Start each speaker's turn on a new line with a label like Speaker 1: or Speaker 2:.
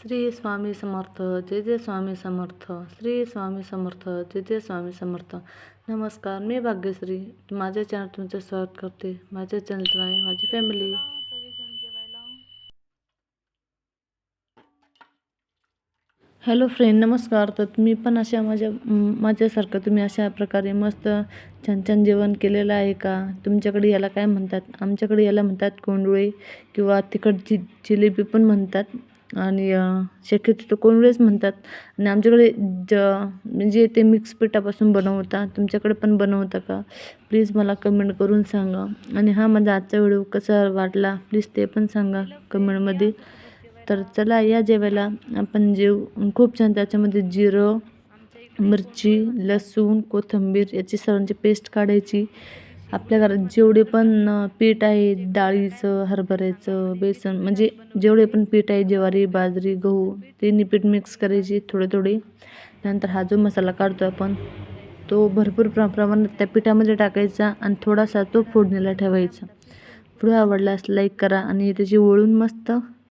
Speaker 1: श्री स्वामी समर्थ जय जय स्वामी समर्थ श्री स्वामी समर्थ जय जय स्वामी समर्थ. नमस्कार मी भाग्यश्री. माझ्या चॅनल तुमचं स्वागत करते. माझ्या चॅनलचं आहे माझी फॅमिली हॅलो फ्रेंड नमस्कार. तर तुम्ही पण अशा माझ्या माझ्यासारखं तुम्ही अशा प्रकारे मस्त छान छान जेवण केलेलं आहे का? तुमच्याकडे याला काय म्हणतात? आमच्याकडे याला म्हणतात कोंडुळे किंवा तिकडची जिलेबी पण म्हणतात. आणि शक्यतो तर कोंडुळेच म्हणतात आणि आमच्याकडे ज म्हणजे ते मिक्स पिठापासून बनवतात तुमच्याकडे पण बनवता का? प्लीज मला कमेंट करून सांगा. आणि हा माझा आजचा व्हिडिओ कसा वाटला प्लीज ते पण सांगा कमेंटमध्ये. तर चला या जेवायला आपण जेव खूप छान त्याच्यामध्ये जिरं मिरची लसूण कोथिंबीर याची सर्वांची पेस्ट काढायची. आपल्या घरात जेवढे पण पीठ आहे डाळीचं हरभऱ्याचं बेसन म्हणजे जेवढे पण पीठ आहे ज्वारी बाजरी गहू तिन्ही पीठ मिक्स करायची थोडे थोडे. नंतर हा जो मसाला काढतो आपण तो भरपूर प्र प्रमाणात त्या पिठामध्ये टाकायचा आणि थोडासा तो फोडणीला ठेवायचा. व्हिडिओ असं लाईक करा आणि त्याची वळून मस्त